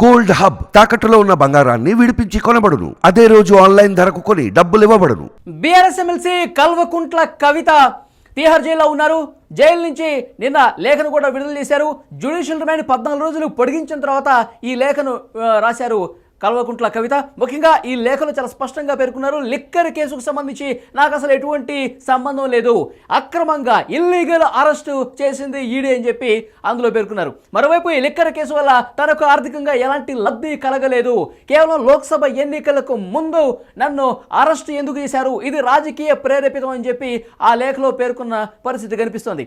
Gold hub తాకట్టులో ఉన్న బంగారాన్ని విడిపించి కొనబడును. అదే రోజు ఆన్లైన్ ధరకు కొని డబ్బులు ఇవ్వబడును. బీఆర్ఎస్ ఎమ్మెల్సీ కల్వకుంట్ల కవిత తీహార్ జైల్లో ఉన్నారు. జైలు నుంచి నిన్న లేఖను కూడా విడుదల చేశారు. జ్యుడిషియల్ రిమాండ్ పద్నాలుగు రోజులు పొడిగించిన తర్వాత ఈ లేఖను రాశారు కల్వకుంట్ల కవిత. ముఖ్యంగా ఈ లేఖలో చాలా స్పష్టంగా పేర్కొన్నారు. లిక్కర్ కేసుకు సంబంధించి నాకు అసలు ఎటువంటి సంబంధం లేదు. అక్రమంగా ఇల్లీగల్ అరెస్టు చేసింది ఈడీ అని చెప్పి అందులో పేర్కొన్నారు. మరోవైపు ఈ లిక్కర్ కేసు వల్ల తనకు ఆర్థికంగా ఎలాంటి లబ్ధి కలగలేదు. కేవలం లోక్సభ ఎన్నికలకు ముందు నన్ను అరెస్ట్ ఎందుకు చేశారు? ఇది రాజకీయ ప్రేరేపితం అని చెప్పి ఆ లేఖలో పేర్కొన్న పరిస్థితి కనిపిస్తోంది.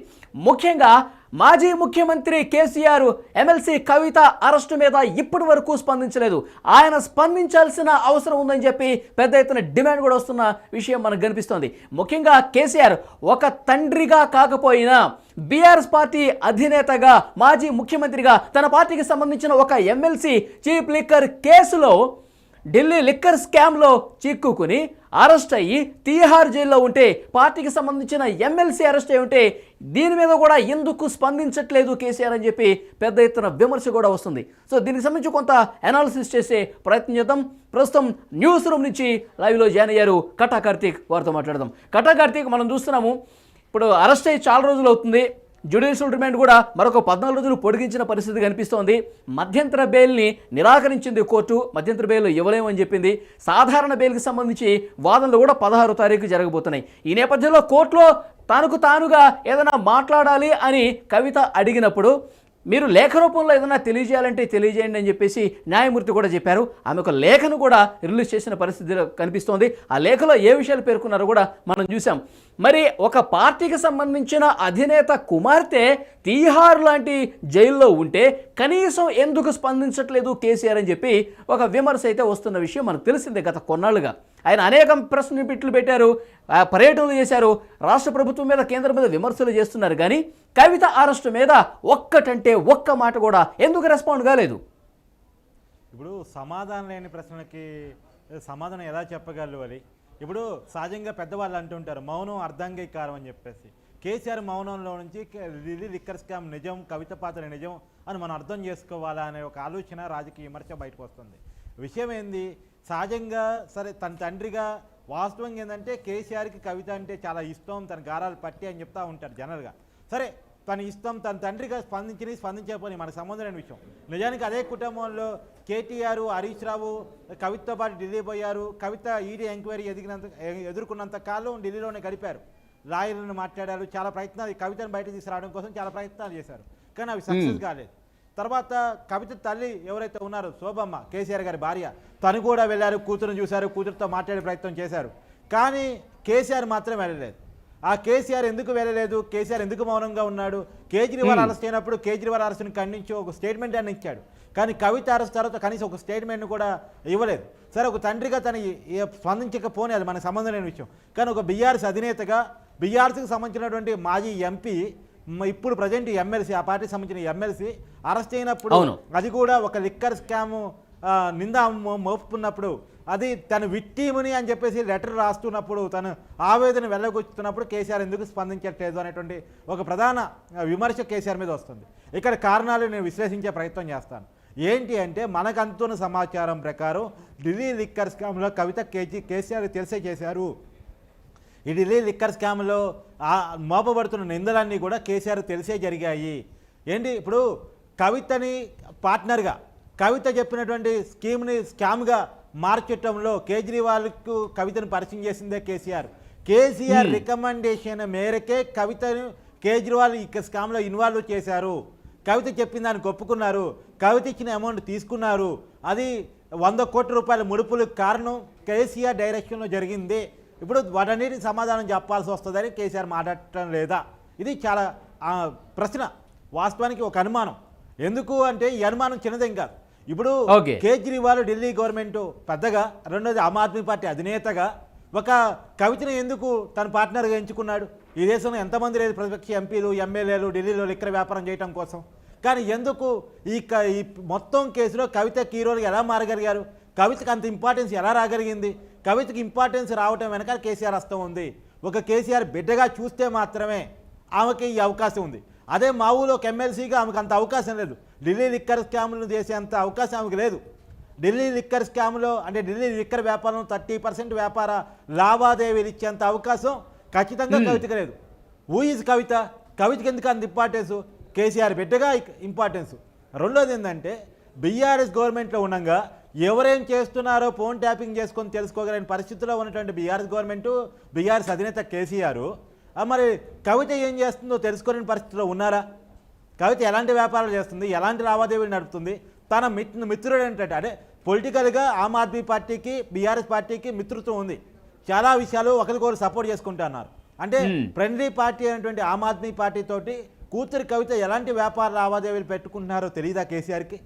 ముఖ్యంగా మాజీ ముఖ్యమంత్రి కేసీఆర్ ఎమ్మెల్సీ కవిత అరెస్టు మీద ఇప్పటి వరకు స్పందించలేదు. ఆయన స్పందించాల్సిన అవసరం ఉందని చెప్పి పెద్ద ఎత్తున డిమాండ్ కూడా వస్తున్న విషయం మనకు కనిపిస్తోంది. ముఖ్యంగా కేసీఆర్ ఒక తండ్రిగా కాకపోయినా బీఆర్ఎస్ పార్టీ అధినేతగా మాజీ ముఖ్యమంత్రిగా తన పార్టీకి సంబంధించిన ఒక ఎమ్మెల్సీ చీఫ్ లిక్కర్ కేసులో ఢిల్లీ లిక్కర్ స్కామ్లో చిక్కుకుని అరెస్ట్ అయ్యి తీహార్ జైల్లో ఉంటే పార్టీకి సంబంధించిన ఎమ్మెల్సీ అరెస్ట్ అయి ఉంటే దీని మీద కూడా ఎందుకు స్పందించట్లేదు కేసీఆర్ అని చెప్పి పెద్ద ఎత్తున విమర్శ కూడా వస్తుంది. సో దీనికి సంబంధించి కొంత అనాలిసిస్ చేసే ప్రయత్నం చేద్దాం. ప్రస్తుతం న్యూస్ రూమ్ నుంచి లైవ్లో జాయిన్ అయ్యారు కటా కార్తీక్. వారితో మాట్లాడదాం. కటా కార్తీక్ మనం చూస్తున్నాము ఇప్పుడు అరెస్ట్ అయ్యి చాలా రోజులు అవుతుంది. జ్యుడిషియల్ రిమాండ్ కూడా మరొక పద్నాలుగు రోజులు పొడిగించిన పరిస్థితి కనిపిస్తోంది. మధ్యంతర బెయిల్ని నిరాకరించింది కోర్టు. మధ్యంతర బెయిల్ ఇవ్వలేమని చెప్పింది. సాధారణ బెయిల్కి సంబంధించి వాదనలు కూడా పదహారు తారీఖు జరగబోతున్నాయి. ఈ నేపథ్యంలో కోర్టులో తనకు తానుగా ఏదైనా మాట్లాడాలి అని కవిత అడిగినప్పుడు మీరు లేఖ రూపంలో ఏదైనా తెలియజేయాలంటే తెలియజేయండి అని చెప్పేసి న్యాయమూర్తి కూడా చెప్పారు. ఆమె ఒక లేఖను కూడా రిలీజ్ చేసిన పరిస్థితి కనిపిస్తోంది. ఆ లేఖలో ఏ విషయాలు పేర్కొన్నారో కూడా మనం చూసాం మరి ఒక పార్టీకి సంబంధించిన అధినేత కుమార్తె తీహార్ లాంటి జైల్లో ఉంటే కనీసం ఎందుకు స్పందించట్లేదు కేసీఆర్ అని చెప్పి ఒక విమర్శ అయితే వస్తున్న విషయం మనకు తెలిసిందే గత కొన్నాళ్ళుగా. ఆయన అనేక ప్రశ్న పిట్లు పెట్టారు పర్యటనలు చేశారు రాష్ట్ర ప్రభుత్వం మీద కేంద్రం మీద విమర్శలు చేస్తున్నారు. కానీ కవిత అరెస్టు మీద ఒక్కటంటే ఒక్క మాట కూడా ఎందుకు రెస్పాండ్ కాలేదు? ఇప్పుడు సమాధానం లేని ప్రశ్నలకి సమాధానం ఎలా చెప్పగలరు అని? ఇప్పుడు సహజంగా పెద్దవాళ్ళు అంటుంటారు మౌనం అర్ధాంగీకారం అని చెప్పేసి. కేసీఆర్ మౌనంలో నుంచి లిలీ లిక్కర్ స్కామ్ నిజం కవిత పాత్ర నిజం అని మనం అర్థం చేసుకోవాలా అనే ఒక ఆలోచన రాజకీయ విమర్శ బయటకు వస్తుంది. విషయం ఏంది? సహజంగా సరే తన తండ్రిగా వాస్తవం ఏంటంటే కేసీఆర్కి కవిత అంటే చాలా ఇష్టం తన గారాలు పట్టి అని చెప్తా ఉంటారు జనరల్గా. సరే తన ఇష్టం తన తండ్రిగా స్పందించి స్పందించకపోయి మనకు సంబంధం లేని విషయం. నిజానికి అదే కుటుంబంలో కేటీఆర్ హరీష్ రావు కవితతో పాటు ఢిల్లీ పోయారు. కవిత ఈడీ ఎంక్వైరీ ఎదిగినంత ఎదుర్కొన్నంత కాలం ఢిల్లీలోనే గడిపారు. లాయర్లను మాట్లాడారు. చాలా ప్రయత్నాలు కవితను బయట తీసుకురావడం కోసం చాలా ప్రయత్నాలు చేశారు. కానీ అవి సక్సెస్ కాలేదు. తర్వాత కవిత తల్లి ఎవరైతే ఉన్నారో శోభమ్మ కేసీఆర్ గారి భార్య తను కూడా వెళ్ళారు కూతురుని చూశారు కూతురుతో మాట్లాడే ప్రయత్నం చేశారు. కానీ కేసీఆర్ మాత్రం వెళ్ళలేదు. ఆ కేసీఆర్ ఎందుకు వెళ్ళలేదు? కేసీఆర్ ఎందుకు మౌనంగా ఉన్నాడు? కేజ్రీవాల్ అరెస్ట్ అయినప్పుడు కేజ్రీవాల్ అరెస్ట్ని ఖండించి ఒక స్టేట్మెంట్ అని ఇచ్చాడు. కానీ కవిత అరెస్ట్ తర్వాత కనీసం ఒక స్టేట్మెంట్ కూడా ఇవ్వలేదు. సరే ఒక తండ్రిగా తను స్పందించకపోనే అది మనకు సంబంధం లేని విషయం. కానీ ఒక బీఆర్ఎస్ అధినేతగా బీఆర్ఎస్కి సంబంధించినటువంటి మాజీ ఎంపీ ఇప్పుడు ప్రజెంట్ ఎమ్మెల్సీ ఆ పార్టీకి సంబంధించిన ఎమ్మెల్సీ అరెస్ట్ అయినప్పుడు. అది కూడా ఒక లిక్కర్ స్కామ్ నింద మో- మోపుతున్నప్పుడు అది తను విక్టీముని అని చెప్పేసి లెటర్ రాస్తున్నప్పుడు తను ఆవేదన వెళ్ళగొచ్చుతున్నప్పుడు కేసీఆర్ ఎందుకు స్పందించట్లేదు అనేటువంటి ఒక ప్రధాన విమర్శ కేసీఆర్ మీద వస్తుంది. ఇక్కడ కారణాలు నేను విశ్లేషించే ప్రయత్నం చేస్తాను. ఏంటి అంటే మనకు సమాచారం ప్రకారం ఢిల్లీ లిక్కర్ స్కామ్లో కవిత కేజీ కేసీఆర్ తెలిసే చేశారు. ఈ ఢిల్లీ లిక్కర్ స్కామ్లో మోపబడుతున్న నిందలన్నీ కూడా కేసీఆర్ తెలిసే జరిగాయి. ఏంటి? ఇప్పుడు కవితని పార్ట్నర్గా కవిత చెప్పినటువంటి స్కీమ్ని స్కామ్గా మార్చటంలో కేజ్రీవాల్కు కవితను పరిచయం చేసిందే కేసీఆర్. కేసీఆర్ రికమెండేషన్ మేరకే కవితను కేజ్రీవాల్ ఈ స్కామ్లో ఇన్వాల్వ్ చేశారు. కవిత చెప్పిన దానికి ఒప్పుకున్నారు. కవిత ఇచ్చిన అమౌంట్ తీసుకున్నారు. అది వంద కోట్ల రూపాయల ముడుపులకు కారణం కేసీఆర్ డైరెక్షన్లో జరిగింది. ఇప్పుడు వాటన్నిటికి సమాధానం చెప్పాల్సి వస్తుందని కేసీఆర్ మాట్లాడటం లేదా? ఇది చాలా ప్రశ్న. వాస్తవానికి ఒక అనుమానం. ఎందుకు అంటే ఈ అనుమానం చిన్నదేం కాదు. ఇప్పుడు. కేజ్రీవాల్ ఢిల్లీ గవర్నమెంట్ పెద్దగా రెండోది ఆమ్ ఆద్మీ పార్టీ అధినేతగా ఒక కవితను ఎందుకు తన పార్ట్నర్గా ఎంచుకున్నాడు? ఈ దేశంలో ఎంతమంది లేదు ప్రతిపక్ష ఎంపీలు ఎమ్మెల్యేలు ఢిల్లీలో లిక్కర వ్యాపారం చేయడం కోసం. కానీ ఎందుకు ఈ మొత్తం కేసులో కవిత హీరోలు ఎలా మారగలిగారు? కవితకు అంత ఇంపార్టెన్స్ ఎలా రాగలిగింది? కవితకి ఇంపార్టెన్స్ రావటం వెనకాల కేసీఆర్ హస్తం ఉంది. ఒక కేసీఆర్ బిడ్డగా చూస్తే మాత్రమే ఆమెకి ఈ అవకాశం ఉంది. అదే మా ఊళ్ళో ఒక ఎమ్మెల్సీగా ఆమెకు అంత అవకాశం లేదు. ఢిల్లీ లిక్కర్ స్కాములు చేసేంత అవకాశం ఆమెకు లేదు. ఢిల్లీ లిక్కర్ స్కామ్లో అంటే ఢిల్లీ లిక్కర్ వ్యాపారం థర్టీ పర్సెంట్ వ్యాపార లావాదేవీలు ఇచ్చేంత అవకాశం ఖచ్చితంగా కవితకు లేదు. Who is Kavitha? కవితకి ఎందుకు అంత ఇంపార్టెన్స్ కేసీఆర్ బిడ్డగా ఇంపార్టెన్స్ రెండోది ఏంటంటే బీఆర్ఎస్ గవర్నమెంట్లో ఉండగా ఎవరేం చేస్తున్నారో ఫోన్ ట్యాపింగ్ చేసుకొని తెలుసుకోగలని పరిస్థితిలో ఉన్నటువంటి బీఆర్ఎస్ గవర్నమెంట్ బీఆర్ఎస్ అధినేత కేసీఆర్ మరి కవిత ఏం చేస్తుందో తెలుసుకోలేని పరిస్థితిలో ఉన్నారా? కవిత ఎలాంటి వ్యాపారాలు చేస్తుంది? ఎలాంటి లావాదేవీలు నడుపుతుంది? తన మిత్ మిత్రుడు ఏంటంటే అంటే పొలిటికల్గా ఆమ్ ఆద్మీ పార్టీకి బీఆర్ఎస్ పార్టీకి మిత్రత్వం ఉంది. చాలా విషయాలు ఒకరికొకరు సపోర్ట్ చేసుకుంటున్నారు అంటే ఫ్రెండ్లీ పార్టీ అయినటువంటి ఆమ్ ఆద్మీ పార్టీ తోటి కూతురి కవిత ఎలాంటి వ్యాపార లావాదేవీలు పెట్టుకుంటున్నారో తెలియదా కేసీఆర్కి?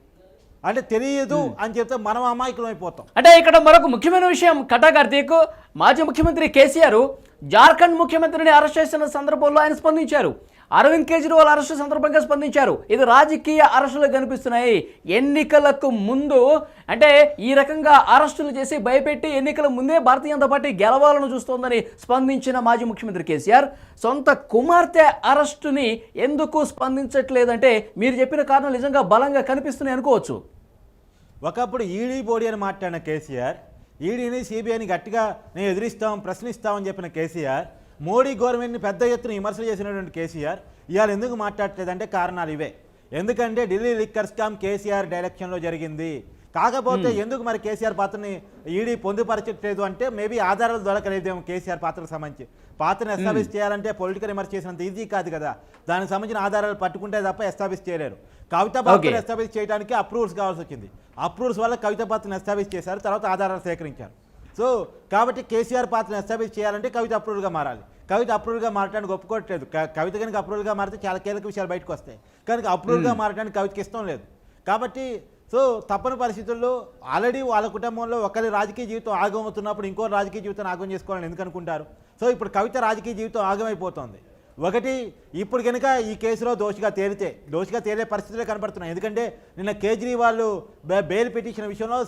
అంటే తెలియదు అని చెప్తే మనం అమాయకులం అయిపోతాం అంటే ఇక్కడ మరొక ముఖ్యమైన విషయం కటా కార్తీక్ మాజీ ముఖ్యమంత్రి కేసీఆర్ జార్ఖండ్ ముఖ్యమంత్రిని అరెస్ట్ చేసిన సందర్భంలో ఆయన స్పందించారు. అరవింద్ కేజ్రీవాల్ అరెస్టు సందర్భంగా స్పందించారు. ఇది రాజకీయ అరెస్టులు కనిపిస్తున్నాయి. ఎన్నికలకు ముందు అంటే ఈ రకంగా అరెస్టులు చేసి భయపెట్టి ఎన్నికల ముందే భారతీయ జనతా పార్టీ గెలవాలని చూస్తోందని స్పందించిన మాజీ ముఖ్యమంత్రి కేసీఆర్ సొంత కుమార్తె అరెస్టుని ఎందుకు స్పందించట్లేదంటే మీరు చెప్పిన కారణం నిజంగా బలంగా కనిపిస్తున్నాయి అనుకోవచ్చు. ఒకప్పుడు ఈడీ బోడీ అని మాట్లాడిన కేసీఆర్ ఈడీని సిబిఐని గట్టిగా నేను ఎదిరిస్తాం ప్రశ్నిస్తామని చెప్పిన కేసీఆర్ మోడీ గవర్నమెంట్ని పెద్ద ఎత్తున విమర్శలు చేసినటువంటి కేసీఆర్ ఇవాళ ఎందుకు మాట్లాడలేదంటే కారణాలు ఇవే. ఎందుకంటే ఢిల్లీ లిక్కర్ స్కామ్ కేసీఆర్ డైరెక్షన్లో జరిగింది. కాకపోతే ఎందుకు మరి కేసీఆర్ పాత్రని ఈడీ పొందుపరచట్లేదు అంటే మేబీ ఆధారాలు దొరకలేదేమో కేసీఆర్ పాత్రకు సంబంధించి. పాత్రను ఎస్టాబ్లిష్ చేయాలంటే పొలిటికల్ విమర్శ చేసినంత ఈజీ కాదు కదా. దానికి సంబంధించిన ఆధారాలు పట్టుకుంటే తప్ప ఎస్టాబ్లిష్ చేయలేరు. కవిత పాత్రను. ఎస్టాబ్లిష్ చేయడానికి అప్రూవల్స్ కావాల్సి వచ్చింది. అప్రూవల్స్ వల్ల కవిత పాత్రను ఎస్టాబ్లిష్ చేశారు తర్వాత ఆధారాలు సేకరించారు. సో కాబట్టి కేసీఆర్ పాత్రను ఎస్టాబ్లిష్ చేయాలంటే కవిత అప్రూవల్గా మారాలి. కవిత అప్రూవల్గా మారడానికి ఒప్పుకోవట్లేదు. కవిత కనుక అప్రూవల్గా మారితే చాలా కీలక విషయాలు బయటకు వస్తాయి. కనుక అప్రూవల్గా మారడానికి కవితకి ఇష్టం లేదు. కాబట్టి సో తప్పని పరిస్థితుల్లో ఆల్రెడీ వాళ్ళ కుటుంబంలో ఒకరి రాజకీయ జీవితం ఆగమవుతున్నప్పుడు ఇంకో రాజకీయ జీవితాన్ని ఆగం చేసుకోవాలని ఎందుకు అనుకుంటారు? సో ఇప్పుడు కవిత రాజకీయ జీవితం ఆగమైపోతుంది. ఒకటి ఇప్పుడు కనుక ఈ కేసులో దోషిగా తేలితే దోషిగా తేలే పరిస్థితులే కనపడుతున్నాయి. ఎందుకంటే నిన్న కేజ్రీవాల్ బె- బెయిల్ పిటిషన్ విషయంలో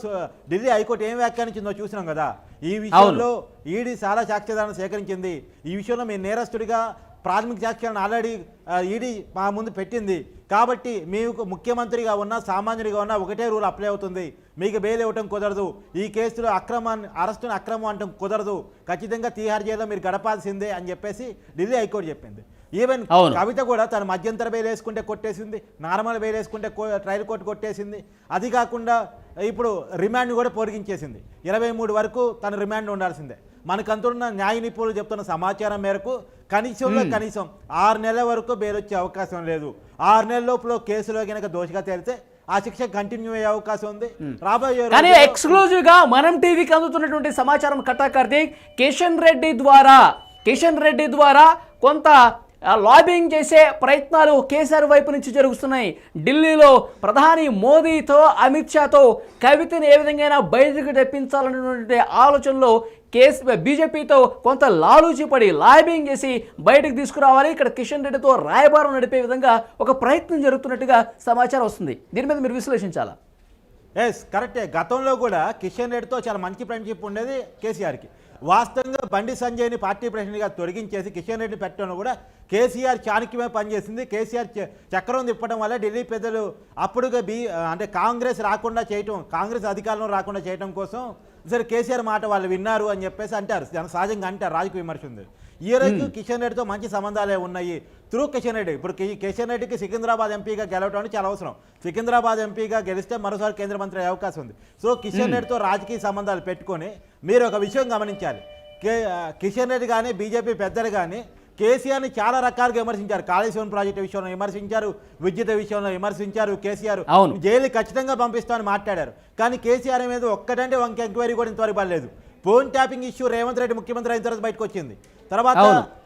ఢిల్లీ హైకోర్టు ఏం వ్యాఖ్యానించిందో చూసినాం కదా. ఈ విషయంలో ఈడీ చాలా సాక్ష్యాధారణ సేకరించింది. ఈ విషయంలో మీ నేరస్తుడిగా ప్రాథమిక సాక్ష్యాలను ఆల్రెడీ ఈడీ మా ముందు పెట్టింది. కాబట్టి మీకు ముఖ్యమంత్రిగా ఉన్నా సామాన్యుడిగా ఉన్నా ఒకటే రూల్ అప్లై అవుతుంది. మీకు బెయిల్ ఇవ్వటం కుదరదు. ఈ కేసులో అక్రమాన్ని అరెస్టును అక్రమం అంటం కుదరదు. ఖచ్చితంగా తీహార్ జైల్లో మీరు గడపాల్సిందే అని చెప్పేసి ఢిల్లీ హైకోర్టు చెప్పింది. ఈవెన్. కవిత కూడా తన మధ్యంతర బెయిల్ వేసుకుంటే కొట్టేసింది నార్మల్ బెయిల్ వేసుకుంటే ట్రయల్ కోర్టు కొట్టేసింది. అది కాకుండా ఇప్పుడు రిమాండ్ కూడా పొడిగించేసింది. ఇరవై మూడు వరకు తన రిమాండ్ ఉండాల్సిందే. మనకంతున్న న్యాయ నిపుణులు చెప్తున్న సమాచారం మేరకు కనీసంలో కనీసం ఆరు నెలల వరకు బెయిల్ వచ్చే అవకాశం లేదు. ఆరు నెలల లోపల కేసులో కనుక దోషిగా తేలితే ఆ శిక్ష కంటిన్యూ అయ్యే అవకాశం ఉంది. రాబోయే కానీ ఎక్స్క్లూజివ్గా మనం టీవీకి అందుతున్నటువంటి సమాచారం కట్టా కార్తీక్ కిషన్ రెడ్డి ద్వారా కిషన్ రెడ్డి ద్వారా కొంత లాబింగ్ చేసే ప్రయత్నాలు కేసీఆర్ వైపు నుంచి జరుగుతున్నాయి. ఢిల్లీలో ప్రధాని మోదీతో అమిత్ షాతో కవితను ఏ విధంగా బయటకు తెప్పించాలనేటువంటి ఆలోచనలో కేసు బీజేపీతో కొంత లాలూచిపడి లాబింగ్ చేసి బయటకు తీసుకురావాలి. ఇక్కడ కిషన్ రెడ్డితో రాయబారం నడిపే విధంగా ఒక ప్రయత్నం జరుగుతున్నట్టుగా సమాచారం వస్తుంది. దీని మీద మీరు విశ్లేషించాలా? ఎస్ కరెక్టే గతంలో కూడా కిషన్ రెడ్డితో చాలా మంచి ఫ్రెండ్షిప్ ఉండేది కేసీఆర్కి. వాస్తవంగా బండి సంజయ్ని పార్టీ ప్రెసిడెంట్గా తొలగించేసి కిషన్ రెడ్డిని పెట్టడంలో కూడా కేసీఆర్ చాణక్యమే పనిచేసింది. కేసీఆర్ చక్రం తిప్పడం వల్ల ఢిల్లీ పెద్దలు అప్పుడుగా బీ అంటే కాంగ్రెస్ రాకుండా చేయటం కాంగ్రెస్ అధికారంలో రాకుండా చేయటం కోసం సరే కేసీఆర్ మాట వాళ్ళు విన్నారు అని చెప్పేసి అంటారు. సహజంగా అంటారు. రాజకీయ విమర్శ ఉంది. ఈ రోజు కిషన్ రెడ్డితో మంచి సంబంధాలే ఉన్నాయి. త్రూ కిషన్ రెడ్డి. ఇప్పుడు కిషన్ రెడ్డికి సికింద్రాబాద్ ఎంపీగా గెలవడం చాలా అవసరం. సికింద్రాబాద్ ఎంపీగా గెలిస్తే మరోసారి కేంద్ర మంత్రి అయ్యే అవకాశం ఉంది. సో కిషన్ రెడ్డితో రాజకీయ సంబంధాలు పెట్టుకొని మీరు ఒక విషయం గమనించాలి. కే కిషన్ రెడ్డి కానీ బీజేపీ పెద్దలు కానీ కేసీఆర్ని చాలా రకాలుగా విమర్శించారు. కాళేశ్వరం ప్రాజెక్టు విషయంలో విమర్శించారు విద్యుత్ విషయంలో విమర్శించారు కేసీఆర్ అవును. జైలు ఖచ్చితంగా పంపిస్తామని మాట్లాడారు. కానీ కేసీఆర్ మీద ఒక్కటంటే వంక ఎంక్వైరీ కూడా ఇంతవరకు పడలేదు. Phone tapping issue Revanth Reddy ముఖ్యమంత్రి అయిన తర్వాత బయటకు వచ్చింది. తర్వాత.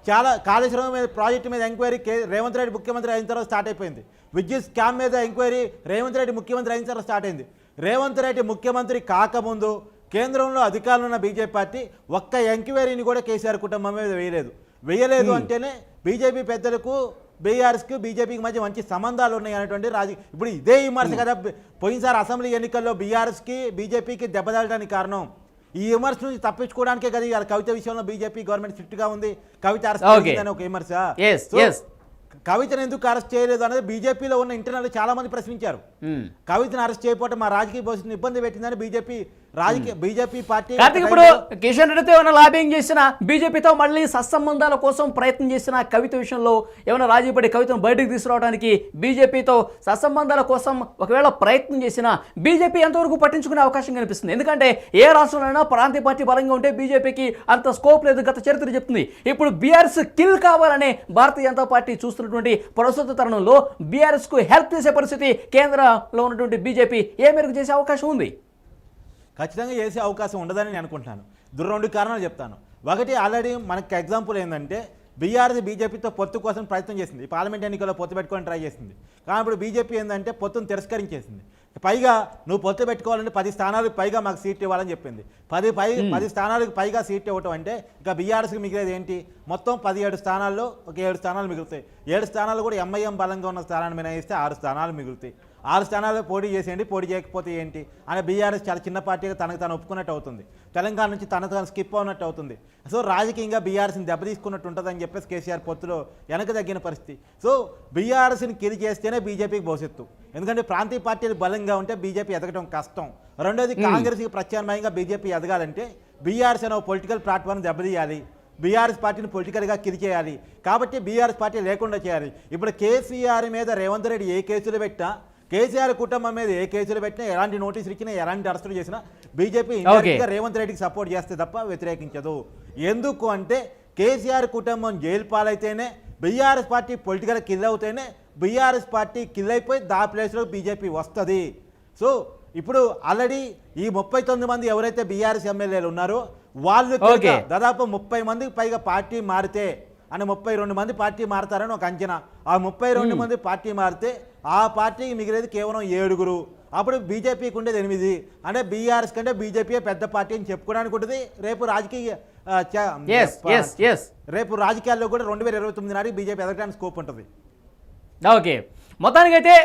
చాలా కాళేశ్వరం మీద ప్రాజెక్టు మీద ఎంక్వైరీ కే రేవంత్ రెడ్డి ముఖ్యమంత్రి అయిన తర్వాత స్టార్ట్ అయిపోయింది. విద్యుత్ స్కామ్ మీద ఎంక్వైరీ రేవంత్ రెడ్డి ముఖ్యమంత్రి అయిన తర్వాత స్టార్ట్ అయింది. రేవంత్ రెడ్డి ముఖ్యమంత్రి కాకముందు కేంద్రంలో అధికారంలో ఉన్న బీజేపీ పార్టీ ఒక్క ఎంక్వైరీని కూడా కేసీఆర్ కుటుంబం మీద వేయలేదు. వేయలేదు అంటేనే బీజేపీ పెద్దలకు బీఆర్ఎస్కి బీజేపీకి మధ్య మంచి సంబంధాలు ఉన్నాయి అనేటువంటి రాజకీయ ఇప్పుడు ఇదే విమర్శ కదా పోయినసారి అసెంబ్లీ ఎన్నికల్లో బీఆర్ఎస్కి బీజేపీకి దెబ్బతలడానికి కారణం. ఈ విమర్శ నుంచి తప్పించుకోవడానికే కదా ఇవాళ కవిత విషయంలో బీజేపీ గవర్నమెంట్ స్ట్రిక్ట్గా ఉంది. కవిత అరెస్ట్ ఒక విమర్శ. కవితను ఎందుకు అరెస్ట్ చేయలేదు అనేది బీజేపీలో ఉన్న ఇంటర్నల్ చాలా మంది ప్రశ్నించారు. ఉమ్. కవితను అరెస్ట్ చేయకపోవడం మా రాజకీయ భవిష్యత్తును ఇబ్బంది పెట్టిందని బీజేపీ రాజకీయ బీజేపీ పార్టీ కార్తీక్ ఇప్పుడు కిషన్ రెడ్డితో ఏమైనా లాబింగ్ చేసిన బీజేపీతో మళ్ళీ సత్సంబంధాల కోసం ప్రయత్నం చేసిన కవిత విషయంలో ఏమైనా రాజీపడి కవితను బయటకు తీసుకురావడానికి బీజేపీతో సత్సంబంధాల కోసం ఒకవేళ ప్రయత్నం చేసినా బీజేపీ ఎంతవరకు పట్టించుకునే అవకాశం కనిపిస్తుంది? ఎందుకంటే ఏ రాష్ట్రంలోనైనా ప్రాంతీయ పార్టీ బలంగా ఉంటే బీజేపీకి అంత స్కోప్ లేదు గత చరిత్ర చెప్తుంది. ఇప్పుడు బీఆర్ఎస్ కిల్ కావాలనే భారతీయ జనతా పార్టీ చూస్తున్నటువంటి ప్రస్తుత తరుణంలో బీఆర్ఎస్కు హెల్ప్ చేసే పరిస్థితి కేంద్రంలో ఉన్నటువంటి బీజేపీ ఏ మేరకు చేసే అవకాశం ఉంది? ఖచ్చితంగా చేసే అవకాశం ఉండదని నేను అనుకుంటున్నాను. దుర్ రెండు కారణాలు చెప్తాను. ఒకటి ఆల్రెడీ మనకి ఎగ్జాంపుల్ ఏంటంటే బీఆర్ఎస్ బీజేపీతో పొత్తు కోసం ప్రయత్నం చేసింది. ఈ పార్లమెంట్ ఎన్నికల్లో పొత్తు పెట్టుకొని ట్రై చేసింది. కానీ ఇప్పుడు బీజేపీ ఏంటంటే పొత్తును తిరస్కరించేసింది. పైగా నువ్వు పొత్తు పెట్టుకోవాలంటే పది స్థానాలకు పైగా మాకు సీట్ ఇవ్వాలని చెప్పింది. పది పై పది స్థానాలకు పైగా సీట్ ఇవ్వటం అంటే ఇక బీఆర్ఎస్కి మిగిలేది ఏంటి? మొత్తం పదిహేడు స్థానాల్లో ఒక ఏడు స్థానాలు మిగులుతాయి. ఏడు స్థానాలు కూడా ఎంఐఎం బలంగా ఉన్న స్థానాన్ని మినహాయిస్తే ఆరు స్థానాలు మిగులుతాయి. ఆరు స్థానాలు పోటీ చేసేయండి పోటీ చేయకపోతే ఏంటి? అని బీఆర్ఎస్ చాలా చిన్న పార్టీగా తనకు తాను ఒప్పుకున్నట్టు అవుతుంది. తెలంగాణ నుంచి తనకు తాను స్కిప్ అవునట్టు అవుతుంది. సో రాజకీయంగా బీఆర్ఎస్ని దెబ్బతీసుకున్నట్టు ఉంటుందని చెప్పేసి కేసీఆర్ పొత్తులో వెనక తగ్గిన పరిస్థితి. సో బీఆర్ఎస్ని కిరి చేస్తేనే బీజేపీకి భవిష్యత్తు. ఎందుకంటే ప్రాంతీయ పార్టీలు బలంగా ఉంటే బీజేపీ ఎదగడం కష్టం. రెండోది కాంగ్రెస్కి ప్రత్యామ్నాయంగా బీజేపీ ఎదగాలంటే బీఆర్ఎస్ అనే పొలిటికల్ ప్లాట్ఫామ్ దెబ్బతీయాలి. బీఆర్ఎస్ పార్టీని పొలిటికల్గా కిరి చేయాలి. కాబట్టి బీఆర్ఎస్ పార్టీ లేకుండా చేయాలి. ఇప్పుడు కేసీఆర్ మీద రేవంత్ రెడ్డి ఏ కేసులు పెట్టినా కేసీఆర్ కుటుంబం మీద ఏ కేసులు పెట్టినా ఎలాంటి నోటీసులు ఇచ్చినా ఎలాంటి అరెస్టులు చేసినా బీజేపీ రేవంత్ రెడ్డికి సపోర్ట్ చేస్తే తప్ప వ్యతిరేకించదు. ఎందుకు అంటే కేసీఆర్ కుటుంబం జైలు పాలైతేనే బీఆర్ఎస్ పార్టీ పొలిటికల్ కిల్ అవుతేనే బీఆర్ఎస్ పార్టీ కిల్ అయిపోయి దా ప్లేస్లో బీజేపీ వస్తుంది. సో ఇప్పుడు ఆల్రెడీ ఈ ముప్పై తొమ్మిది మంది ఎవరైతే బీఆర్ఎస్ ఎమ్మెల్యేలు ఉన్నారో వాళ్ళు. దాదాపు ముప్పై మందికి పైగా పార్టీ మారితే అని ముప్పై రెండు మంది పార్టీ మారతారని ఒక అంచనా. ఆ ముప్పై రెండు మంది పార్టీ మారితే ఆ పార్టీకి మిగిలేది కేవలం ఏడుగురు. అప్పుడు బీజేపీకి ఉండేది ఎనిమిది. అంటే బీఆర్ఎస్ కంటే బీజేపీ పెద్ద పార్టీ అని చెప్పుకోవడానికి ఉంటుంది. రేపు రాజకీయ రేపు రాజకీయాల్లో కూడా రెండు వేల ఇరవై తొమ్మిది నాటికి బీజేపీ ఎదగడానికి స్కోప్ ఉంటుంది. ఓకే మొత్తానికైతే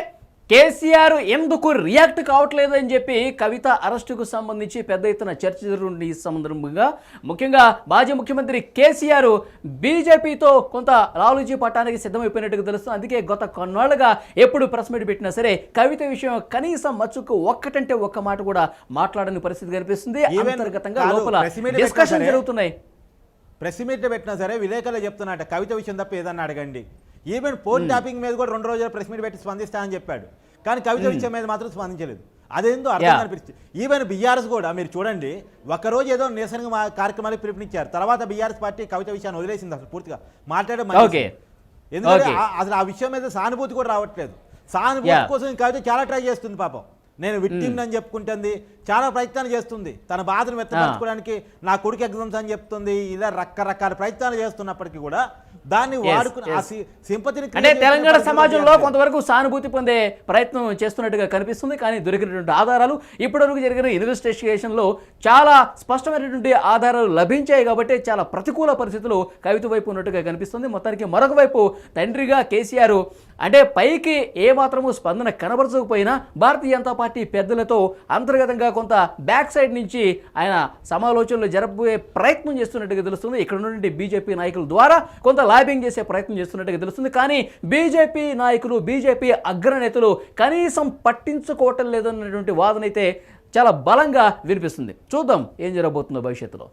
కేసీఆర్ ఎందుకు రియాక్ట్ కావట్లేదు అని చెప్పి కవిత అరెస్టుకు సంబంధించి పెద్ద ఎత్తున చర్చ జరుగుతుంది ఈ సందర్భంగా. ముఖ్యంగా మాజీ ముఖ్యమంత్రి కేసీఆర్ బీజేపీతో కొంత లాలూజీ పట్టానికి సిద్ధమైపోయినట్టుగా తెలుస్తుంది. అందుకే గత కొన్నాళ్ళుగా ఎప్పుడు ప్రెస్ మీట్ పెట్టినా సరే కవిత విషయం కనీసం మచ్చుకు ఒక్కటంటే ఒక్క మాట కూడా మాట్లాడని పరిస్థితి కనిపిస్తుంది. అంతర్గతంగా లోపల డిస్కషన్ జరుగుతున్నాయి. ప్రెస్ మీట్ పెట్టినా సరే విలేకరులు చెప్తున్నట్ట కవిత విషయం తప్ప ఏదన్నా అడగండి. ఈవెన్ ఫోన్ ట్యాపింగ్ మీద కూడా రెండు రోజులు ప్రెస్ మీట్ పెట్టి స్పందిస్తా అని చెప్పాడు. కానీ కవిత విషయం మీద మాత్రం స్పందించలేదు. అదేందో అర్థం Yeah. కనిపిస్తుంది ఈవెన్ బీఆర్ఎస్ కూడా మీరు చూడండి ఒక్కరోజు ఏదో నిరసన కార్యక్రమాలకు పిలుపునిచ్చారు. తర్వాత బీఆర్ఎస్ పార్టీ కవిత విషయాన్ని వదిలేసింది అసలు పూర్తిగా. మానేసింది. ఎందుకంటే అసలు ఆ విషయం మీద సానుభూతి కూడా రావట్లేదు. సానుభూతి. కోసం కవిత చాలా ట్రై చేస్తుంది పాపం. నేను విక్టిమ్ అని చెప్పుకుంటుంది చాలా ప్రయత్నాలు చేస్తుంది. తన బాధను వ్యక్తపరచుకోవడానికి నా కొడుకు ఎగ్జామ్స్ అని చెప్తుంది ఇలా రకరకాల ప్రయత్నాలు చేస్తున్నప్పటికీ కూడా దాన్ని వాడుకుని ఆ సింపతిని అంటే తెలంగాణ సమాజంలో కొంతవరకు సానుభూతి పొందే ప్రయత్నం చేస్తున్నట్టుగా కనిపిస్తుంది కానీ దొరికినటువంటి ఆధారాలు ఇప్పటివరకు జరిగిన ఇన్వెస్టిగేషన్లో చాలా స్పష్టమైనటువంటి ఆధారాలు లభించాయి కాబట్టి చాలా ప్రతికూల పరిస్థితులు కవిత వైపు ఉన్నట్టుగా కనిపిస్తుంది. మొత్తానికి మరొక వైపు తండ్రిగా కేసీఆర్ అంటే పైకి ఏ మాత్రము స్పందన కనబరచకపోయినా భారతీయ జనతా పార్టీ పెద్దలతో అంతర్గతంగా కొంత బ్యాక్ సైడ్ నుంచి ఆయన సమాలోచనలు జరపబోయే ప్రయత్నం చేస్తున్నట్టుగా తెలుస్తుంది. ఇక్కడ నుండి బీజేపీ నాయకుల ద్వారా కొంత లాబింగ్ చేసే ప్రయత్నం చేస్తున్నట్టుగా తెలుస్తుంది. కానీ బీజేపీ నాయకులు బీజేపీ అగ్రనేతలు కనీసం పట్టించుకోవటం లేదన్నటువంటి వాదన అయితే చాలా బలంగా వినిపిస్తుంది. చూద్దాం ఏం జరగబోతుందో భవిష్యత్తులో.